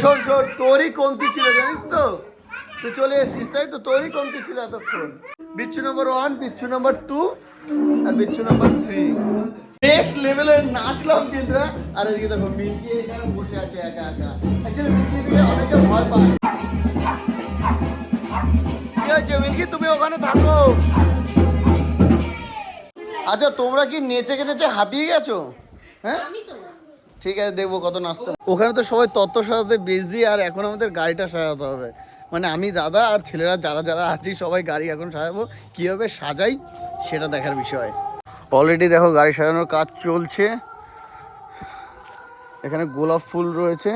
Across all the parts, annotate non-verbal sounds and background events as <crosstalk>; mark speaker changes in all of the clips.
Speaker 1: শোন শোন, তোরই কমতি ছিল, জানিস তো? তুই চলে এসছিস, তাই তো? তোরই কমতি ছিল এতক্ষণ। বিচ্ছু নম্বর ওয়ান বিচ্ছু নম্বর টু আর বিচ্ছু নম্বর থ্রি নেক্সট লেভেলের নাচলাম কিন্তু হ্যাঁ? আর এদিকে দেখো এখানে বসে আছে একা একা। অ্যাকচুয়ালি দিকে অনেকে ভয় পায়। কি হয়েছে মিল্কি তুমি ওখানে থাকো। আচ্ছা তোমরা কি নেচে নেচে হাঁপিয়ে গেছো? হ্যাঁ? ঠিক আছে, দেখব কত নাচতে ওখানে তো সবাই তত্ত্ব সাজাতে বিজি আর এখন আমাদের গাড়িটা সাজাতে হবে। মানে আমি দাদা আর ছেলেরা যারা যারা আছি, সবাই গাড়ি এখন সাজাবো। কীভাবে সাজাই সেটা দেখার বিষয়। অলরেডি দেখো গাড়ি সাজানোর কাজ চলছে। এখানে গোলাপ ফুল রয়েছে।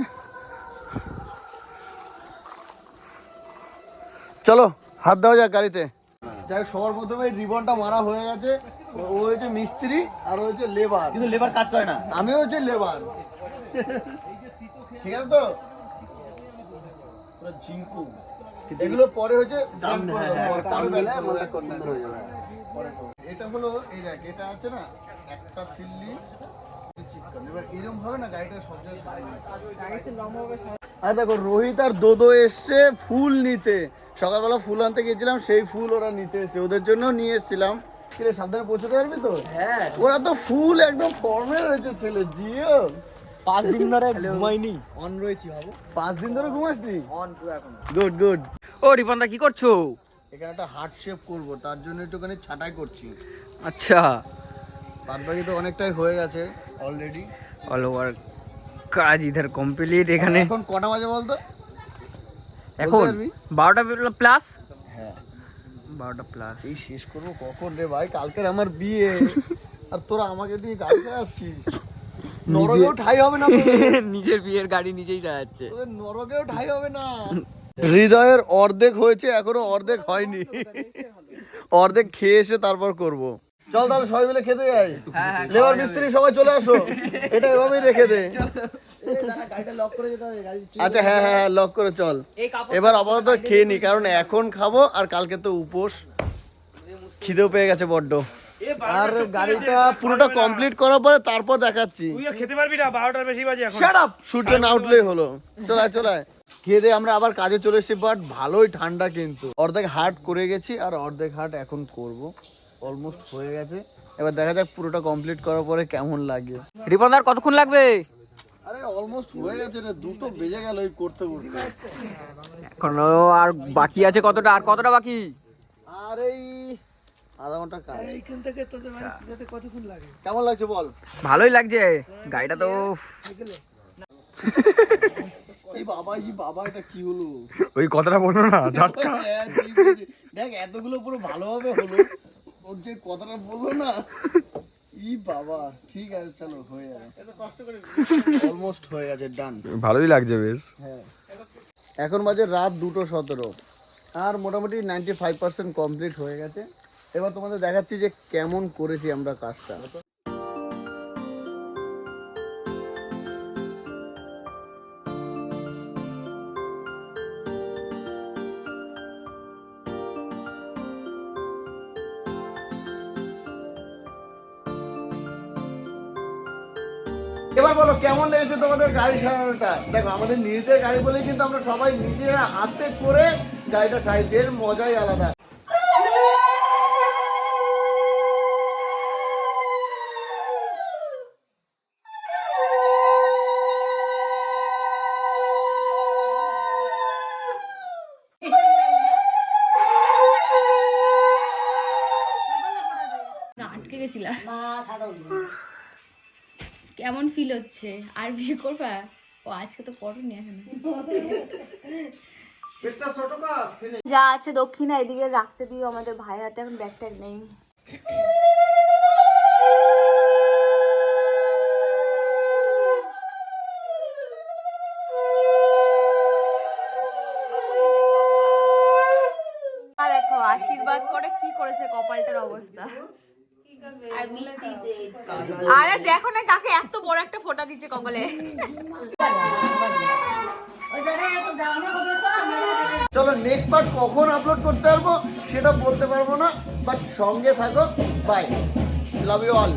Speaker 1: চলো, হাত দেওয়া যাক গাড়িতে। যাই হোক, সবার প্রথমে রিবনটা মারা হয়ে গেছে। ও- হয়েছে মিস্ত্রি আর ও হয়েছে লেবার
Speaker 2: কিন্তু লেবার কাজ করে না।
Speaker 1: আমি হচ্ছে লেবার ঠিক আছে তো?
Speaker 2: পুরো ঝিঙ্কু
Speaker 1: এগুলো পরে হচ্ছে
Speaker 2: দাম
Speaker 1: করে
Speaker 2: হ্যাঁ, হ্যাঁ,
Speaker 1: পরে বেলা
Speaker 2: দিলে
Speaker 1: আমাদের
Speaker 2: পরে
Speaker 1: সুন্দর হয়ে যাবে। পরে এটা হলো এই দেখ এটা আছে না একটা ছিল্লি চিকন এবার এরকম ভাবে না গাড়িটা সব জায়গায় সারিয়ে আর দেখো রোহিত আর দোদো এসছে ফুল নিতে। সকালবেলা ফুল আনতে গেছিলাম সেই ফুল ওরা নিতে এসছে। ওদের জন্য নিয়ে এসেছিলাম। কিরে সাবধানে পৌঁছতে পারবি তো?
Speaker 2: হ্যাঁ।
Speaker 1: ওরা তো ফুল একদম ফর্মে রয়েছে ছেলে জিও।
Speaker 2: পাঁচ দিন ধরে ঘুমাইনি। অন রয়েছি ভাবো
Speaker 1: পাঁচ দিন ধরে ঘুমাসনি?
Speaker 2: অন পুরো এখন।
Speaker 1: গুড গুড
Speaker 3: ও রিপনদা কি করছ?
Speaker 1: এখানে একটা হার্ট শেপ করব তার জন্য একটুখানি ছাটাই করছি।
Speaker 3: আচ্ছা।
Speaker 1: বাদ বাকি তো অনেকটাই হয়ে গেছে অলরেডি
Speaker 3: অল ওভার কাজ ইধার কমপ্লিট এখানে।
Speaker 1: এখন কটা বাজে বলতো?
Speaker 3: এখন? বারোটা প্লাস
Speaker 1: হ্যাঁ।
Speaker 3: বারোটা প্লাস
Speaker 1: এই শেষ করব কখন রে ভাই? কালকের আমার বিয়ে। <laughs> আর তোরা আমাকে দিয়ে গাড়ি চালাচ্ছিস? নরকেও ঠাই হবে না <laughs>
Speaker 3: নিজের বিয়ের গাড়ি নিজেই চালাচ্ছে।
Speaker 1: নরকেও ঠাই হবে না। <laughs> হৃদয়ের অর্ধেক হয়েছে এখনও অর্ধেক হয়নি। অর্ধেক খেয়ে এসে তারপর করব। চল তাহলে সবাই মিলে খেতে যাই। লেবার মিস্ত্রি সবাই চলে আসো। এটা এভাবেই রেখে দে। আচ্ছা হ্যাঁ হ্যাঁ হ্যাঁ লক করে চল। এবার আপাতত খেয়ে নি কারণ এখন খাব আর কালকে তো উপোস। খিদেও পেয়ে গেছে বড্ড। আর গাড়িটা পুরোটা কমপ্লিট করার পরে তারপর দেখাচ্ছি।
Speaker 4: তুই খেতে পারবি না বারোটার বেশি বাজে এখন।
Speaker 1: শাট আপ সূর্য না উঠলেই হলো। চলায় চলায় খেয়ে দিয়ে আমরা আবার কাজে চলে এসেছি বাট ভালোই ঠান্ডা কিন্তু। অর্ধেক হাট করে গেছি আর অর্ধেক হাট এখন করব। অলমোস্ট হয়ে গেছে। এবার দেখা যাক পুরোটা কমপ্লিট করার পরে কেমন লাগে।
Speaker 3: রিপনদার কতক্ষণ লাগবে?
Speaker 1: আরে অলমোস্ট হয়ে গেছে রে দুটো বেজে গেল ওই করতে করতে।
Speaker 3: এখনও আর বাকি আছে কতটা? আর কতটা বাকি?
Speaker 1: আর এই আধা ঘণ্টা কাজ। এইখান থেকে তো যেতে কতক্ষণ লাগে? কেমন লাগছে বল?
Speaker 3: ভালোই লাগছে গাড়িটা তো <laughs>
Speaker 1: এই বাবা এই বাবা এটা কি হলো?
Speaker 3: ওই কথাটা বলল না ঝাটকা। <laughs>
Speaker 1: দেখ এতগুলো পুরো ভালোভাবে হলো। ওর যে কথাটা বলল না ই বাবা ঠিক আছে চলো হয়ে যাবে অলমোস্ট হয়ে গেছে ডান
Speaker 3: ভালোই লাগছে বেশ।
Speaker 1: হ্যাঁ। এখন বাজে রাত দুটো সতেরো। আর মোটামুটি নাইনটি ফাইভ পার্সেন্ট কমপ্লিট হয়ে গেছে। এবার তোমাদের দেখাচ্ছি যে কেমন করেছি আমরা কাজটা। এবার বলো কেমন লেগেছে তোমাদের গাড়ি সারানোটা? দেখো আমাদের নিজেদের গাড়ি বলে কিন্তু আমরা সবাই নিজেরা হাতে করে গাড়িটা সাইছি এর মজাই আলাদা।
Speaker 5: আটকে গেছিলাম কেমন ফিল হচ্ছে? আর বিয়ে করবা? ও আজকে তো পড়নি এখন। যা আছে দক্ষিণা এদিকে রাখতে দিও আমাদের ভাইয়ের হাতে এখন ব্যাগ ট্যাগ নেই। আর দেখো আশীর্বাদ করে কি করেছে কপালটার অবস্থা। আরে দেখো না কাকে এত বড় একটা ফোঁটা দিচ্ছে কপালে।
Speaker 1: চলো নেক্সট পার্ট কখন আপলোড করতে পারব সেটা বলতে পারব না বাট সঙ্গে থাকো বাই লাভ ইউ অল